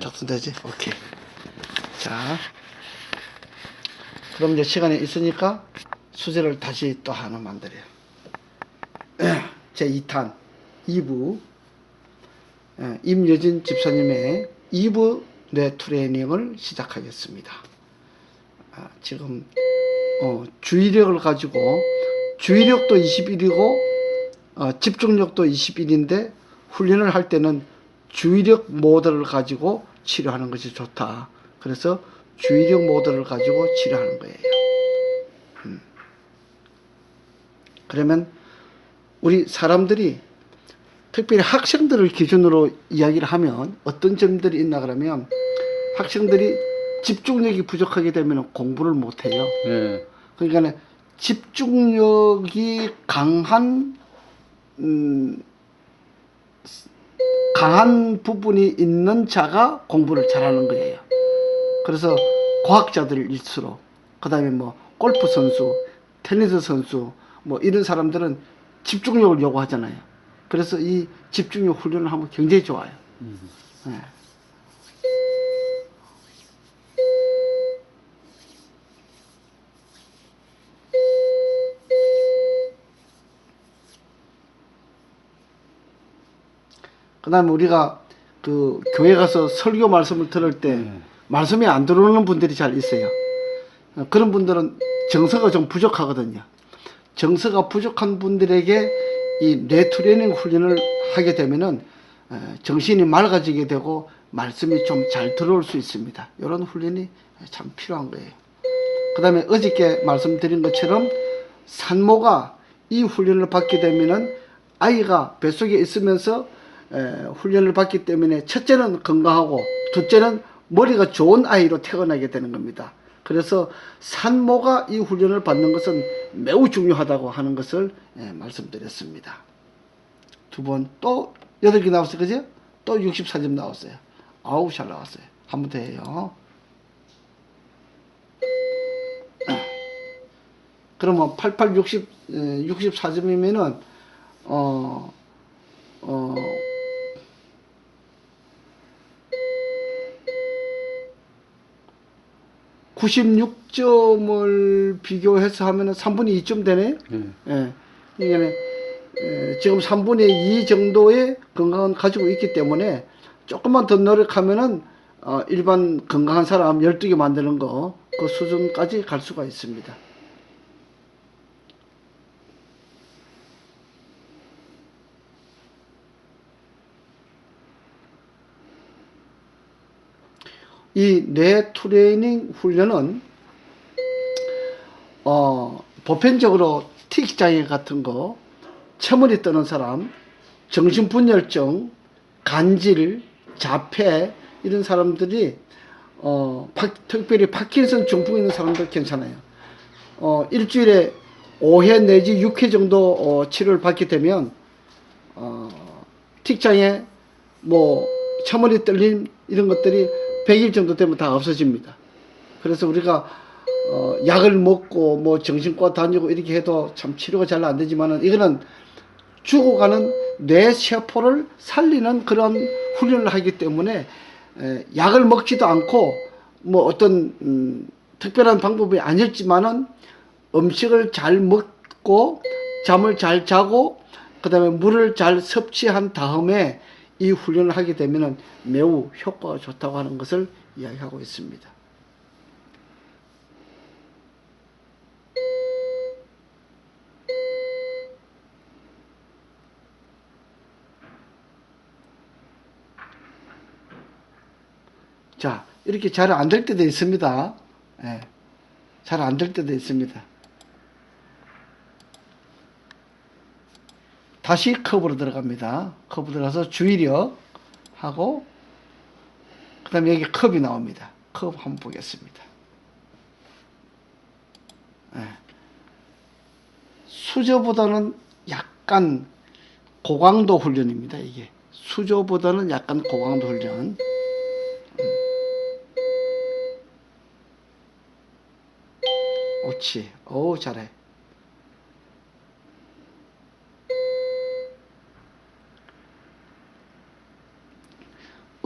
작성되지? 오케이. 자, 그럼 이제 시간이 있으니까 수제를 다시 또 하나 만들어요. 제 2탄 2부 예, 임여진 집사님의 2부 뇌 트레이닝을 시작하겠습니다. 아, 지금 어, 주의력을 가지고 주의력도 21이고 어, 집중력도 21인데 훈련을 할 때는 주의력 모드를 가지고 치료하는 것이 좋다. 그래서 주의력 모드를 가지고 치료하는 거예요. 음. 그러면 우리 사람들이 특별히 학생들을 기준으로 이야기를 하면 어떤 점들이 있나 그러면 학생들이 집중력이 부족하게 되면 공부를 못해요. 네. 그러니까 집중력이 강한 음, 강한 부분이 있는 자가 공부를 잘하는 거예요. 그래서 과학자들일수록 그 다음에 뭐 골프 선수, 테니스 선수 뭐 이런 사람들은 집중력을 요구하잖아요. 그래서 이 집중력 훈련을 하면 굉장히 좋아요. 음. 네. 그다음에 우리가 그 교회 가서 설교 말씀을 들을 때 네. 말씀이 안 들어오는 분들이 잘 있어요. 어, 그런 분들은 정서가 좀 부족하거든요. 정서가 부족한 분들에게 이 뇌트레이닝 훈련을 하게 되면은 어, 정신이 맑아지게 되고 말씀이 좀 잘 들어올 수 있습니다. 이런 훈련이 참 필요한 거예요. 그 다음에 어저께 말씀드린 것처럼 산모가 이 훈련을 받게 되면은 아이가 뱃속에 있으면서 에, 훈련을 받기 때문에 첫째는 건강하고 둘째는 머리가 좋은 아이로 태어나게 되는 겁니다. 그래서 산모가 이 훈련을 받는 것은 매우 중요하다고 하는 것을 예, 말씀드렸습니다. 두 번또 여덟 개 나왔어요, 그죠? 또 64점 나왔어요. 아우 잘 나왔어요. 한 번 더 해요. 그러면 88, 60, 64점이면은, 어, 어, (96점을) 비교해서 하면 은 (3분의 2점) 되네 네. 예. 그러니까 에, 지금 3분의 2 정도의 건강은 가지고 있기 때문에 조금만 더 노력하면은 어, 일반 건강한 사람 12개 만드는 거 그 수준까지 갈 수가 있습니다. 이 뇌 트레이닝 훈련은 어, 보편적으로 틱장애 같은 거, 체물이 뜨는 사람, 정신분열증, 간질, 자폐 이런 사람들이 어, 파- 특별히 파킨슨 증후군 있는 사람들 괜찮아요. 어, 일주일에 5회 내지 6회 정도 어, 치료를 받게 되면 어, 틱장애, 뭐 체물이 떨림 이런 것들이 100일 정도 되면 다 없어집니다. 그래서 우리가 어, 약을 먹고 뭐 정신과 다니고 이렇게 해도 참 치료가 잘 안 되지만은 이거는 죽어가는 뇌 세포를 살리는 그런 훈련을 하기 때문에 에, 약을 먹지도 않고 뭐 어떤 음, 특별한 방법이 아니었지만은 음식을 잘 먹고 잠을 잘 자고 그 다음에 물을 잘 섭취한 다음에 이 훈련을 하게 되면은 매우 효과가 좋다고 하는 것을 이야기하고 있습니다. 자, 이렇게 잘 안 될 때도 있습니다. 예. 잘 안 될 때도 있습니다. 다시 컵으로 들어갑니다. 컵으로 들어가서 주의력 하고 그 다음에 여기 컵이 나옵니다. 컵 한번 보겠습니다. 예. 수저보다는 약간 고강도 훈련입니다. 이게 수저보다는 약간 고강도 훈련. 옳지. 오, 잘해.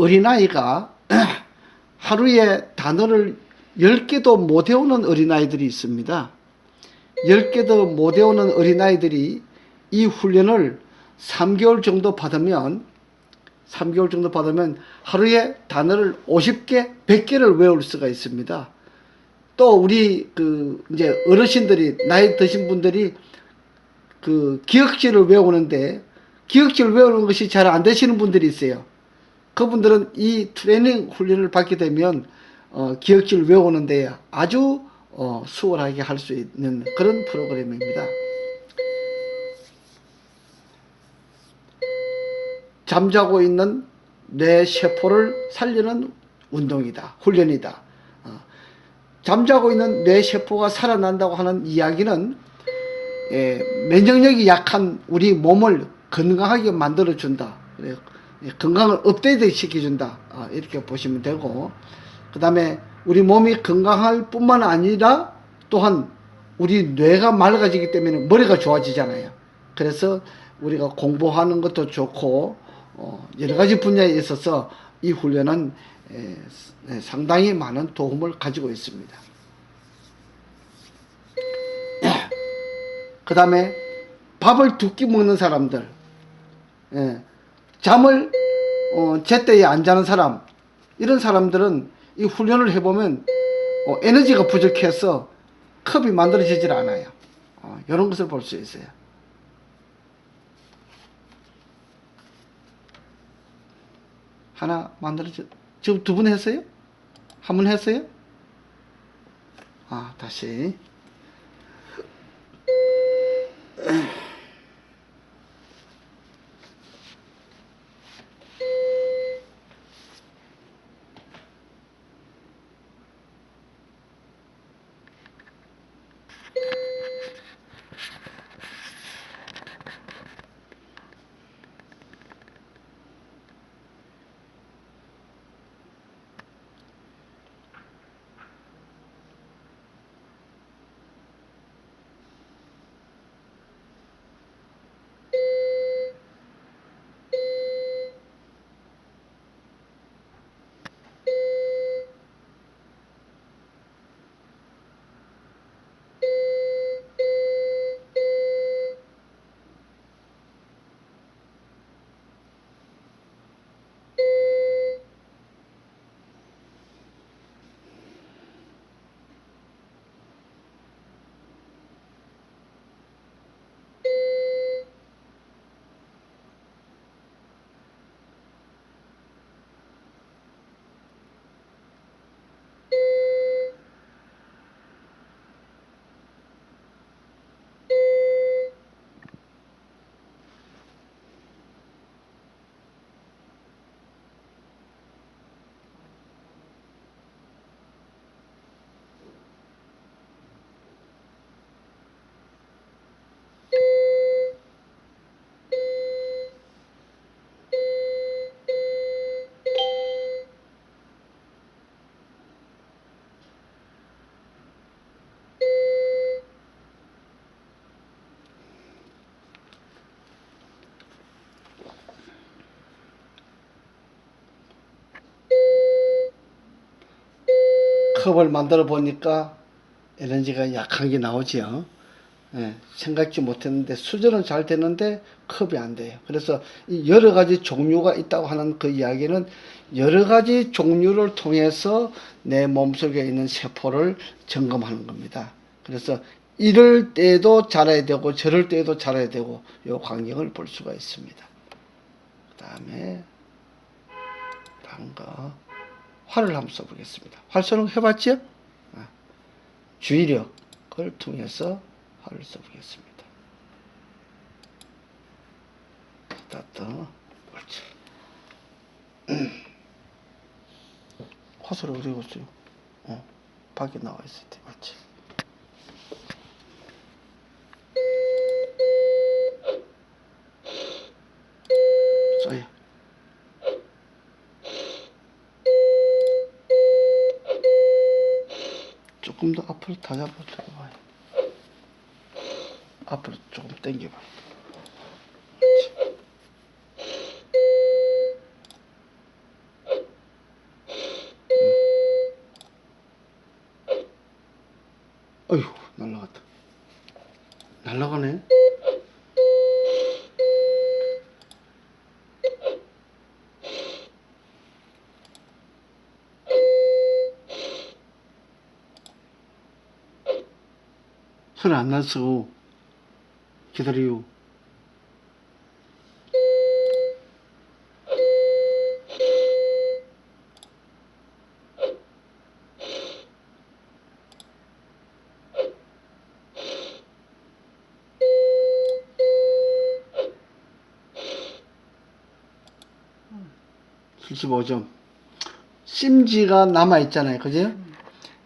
어린아이가 하루에 단어를 10개도 못 외우는 어린아이들이 있습니다. 10개도 못 외우는 어린아이들이 이 훈련을 3개월 정도 받으면 3개월 정도 받으면 하루에 단어를 50개, 100개를 외울 수가 있습니다. 또 우리 그 이제 어르신들이 나이 드신 분들이 그 기억지를 외우는데 기억지를 외우는 것이 잘 안 되시는 분들이 있어요. 그분들은 이 트레이닝 훈련을 받게 되면 어, 기억지를 외우는 데 아주 어, 수월하게 할 수 있는 그런 프로그램입니다. 잠자고 있는 뇌 세포를 살리는 운동이다. 훈련이다. 어, 잠자고 있는 뇌 세포가 살아난다고 하는 이야기는 예, 면역력이 약한 우리 몸을 건강하게 만들어 준다. 그래요. 예, 건강을 업데이트 시켜준다. 아, 이렇게 보시면 되고, 그 다음에 우리 몸이 건강할 뿐만 아니라 또한 우리 뇌가 맑아지기 때문에 머리가 좋아지잖아요. 그래서 우리가 공부하는 것도 좋고, 어, 여러 가지 분야에 있어서 이 훈련은 상당히 많은 도움을 가지고 있습니다. 그 다음에 밥을 두 끼 먹는 사람들, 예, 잠을 어, 제때에 안 자는 사람, 이런 사람들은 이 훈련을 해보면 어, 에너지가 부족해서 컵이 만들어지질 않아요. 어, 이런 것을 볼 수 있어요. 하나 만들어져. 지금 두 분 했어요? 한 분 했어요? 아, 다시. 컵을 만들어 보니까 에너지가 약한 게 나오지요. 예, 생각지 못했는데 수저는 잘 되는데 컵이 안 돼요. 그래서 이 여러 가지 종류가 있다고 하는 그 이야기는 여러 가지 종류를 통해서 내 몸속에 있는 세포를 점검하는 겁니다. 그래서 이럴 때도 자라야 되고 저럴 때도 자라야 되고 요 광경을 볼 수가 있습니다. 그 다음에 방거 활을 한번 써보겠습니다. 활쏘는 거 해봤죠? 아, 주의력을 통해서 활을 써보겠습니다. 따따 옳지. 화소리 어디 갔어요? 어, 밖에 나와 있을 때 맞지? 앞으로 다시 한번 들어봐 앞으로 조금 당겨봐. 음. 어휴 날라갔다. 날라가네? 소리 안 났어. 기다려요. 칠십오 점 심지가 남아있잖아요. 그죠?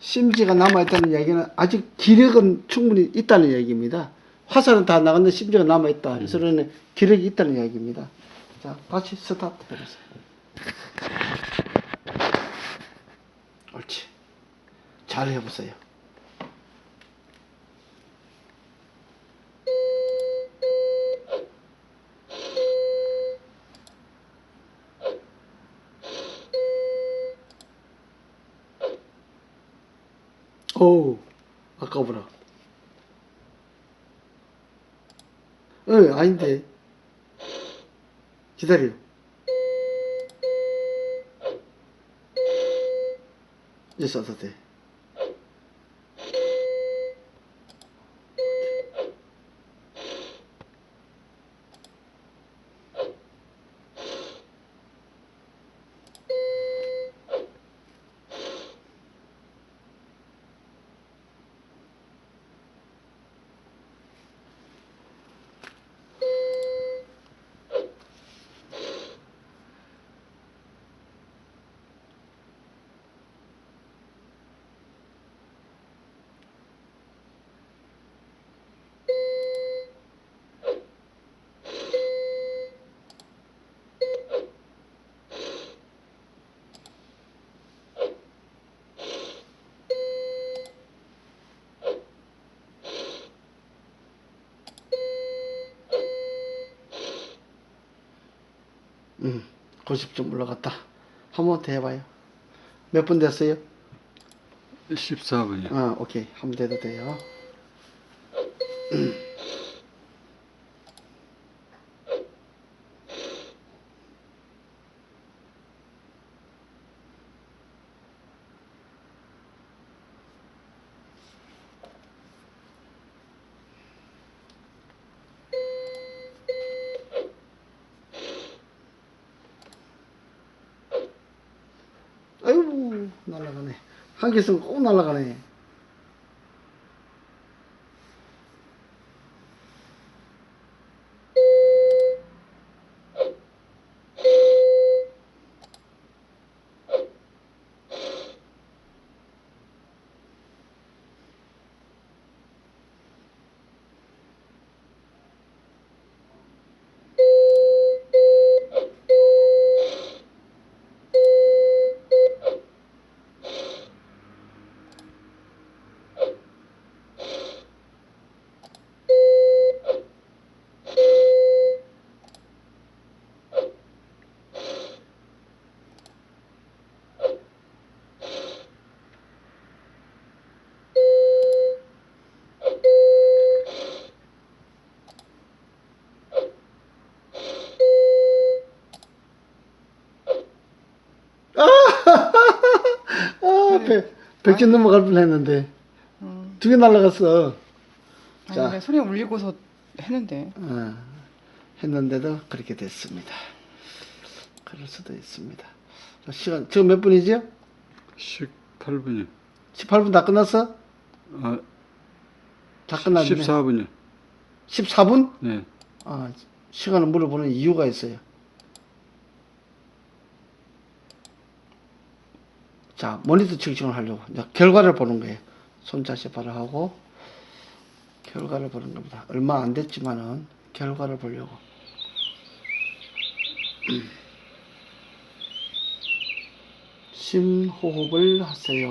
심지가 남아있다는 얘기는 아직 기력은 충분히 있다는 얘기입니다. 화살은 다 나갔는데 심지가 남아있다. 그래서 는 기력이 있다는 얘기입니다. 자, 다시 스타트 해보세요. 옳지. 잘 해보세요. 오, 아까보라. 응, 아닌데. 기다려. 이제 써도 돼. 음, 90점 올라갔다. 한번 더 해봐요. 몇 분 됐어요? 14분이요. 아, 오케이. 한번 돼도 돼요. 아이고, 날아가네. 한 개씩 꼭 날아가네. 100개 넘어갈 뻔했는데 음. 두개 날라갔어. 아니, 자. 그러니까 소리 울리고서 했는데. 어, 했는데도 그렇게 됐습니다. 그럴 수도 있습니다. 자, 시간 지금 몇 분이죠? 18분이요. 18분 다 끝났어? 아, 다 끝났네. 14분이요. 14분? 네. 아, 시간을 물어보는 이유가 있어요. 자, 모니터 측정을 하려고. 결과를 보는 거예요. 손자시 바로 하고, 결과를 보는 겁니다. 얼마 안 됐지만은, 결과를 보려고. 심호흡을 하세요.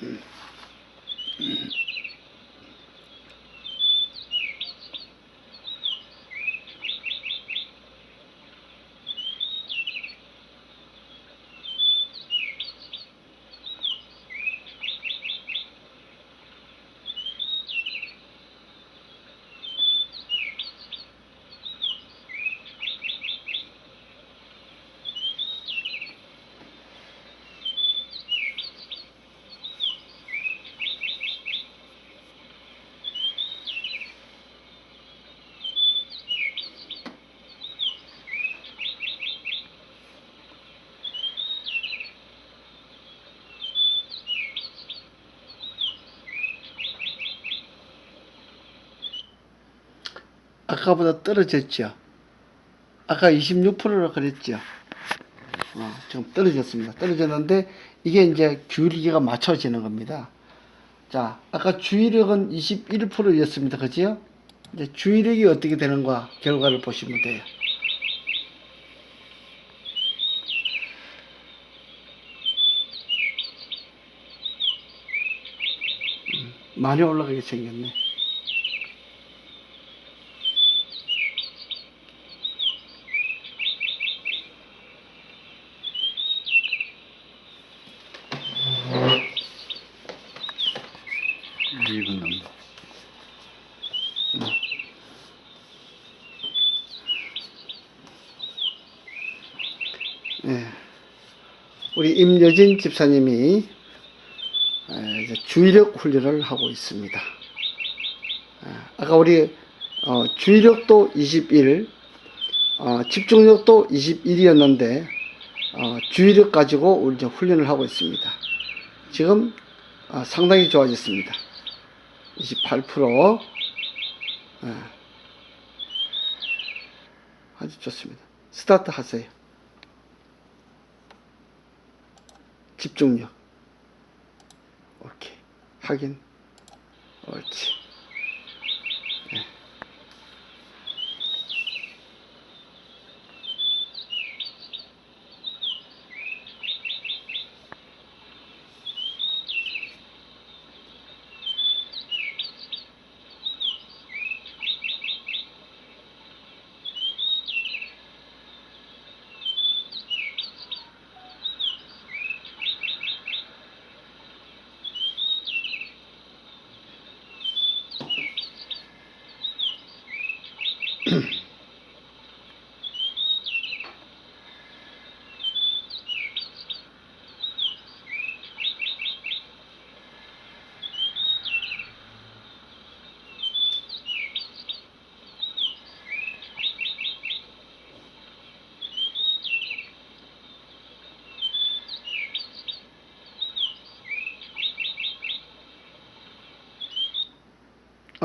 아까보다 떨어졌죠. 아까 26%라 그랬죠. 어, 지금 떨어졌습니다. 떨어졌는데 이게 이제 기울기가 맞춰지는 겁니다. 자, 아까 주의력은 21%였습니다. 그지요? 이제 주의력이 어떻게 되는가 결과를 보시면 돼요. 음, 많이 올라가게 생겼네. 이분 남다. 예. 임여진 집사님이 주의력 훈련을 하고 있습니다. 예, 아까 우리 어, 주의력도 21, 어, 집중력도 21이었는데 어, 주의력 가지고 우리 이제 훈련을 하고 있습니다. 지금 어, 상당히 좋아졌습니다. 28%. 예. 아주 좋습니다. 스타트 하세요. 집중력. 오케이. 확인. 옳지.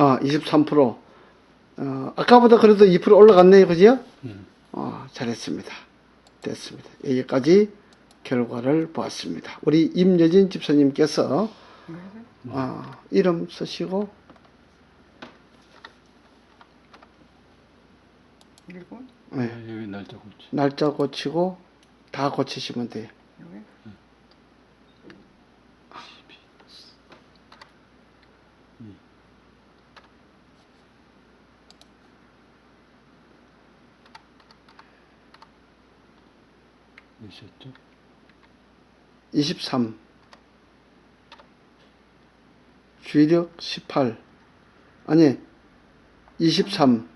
아, 23%. 어, 아까보다 그래도 2% 올라갔네요. 그죠? 음. 어, 잘했습니다. 됐습니다. 여기까지 결과를 보았습니다. 우리 임여진 집사님께서 어, 이름 쓰시고 그리고 네, 아, 여기 날짜 고치. 날짜 고치고 다 고치시면 돼요. 여기 몇이었죠? 23 주의력 18 아니 23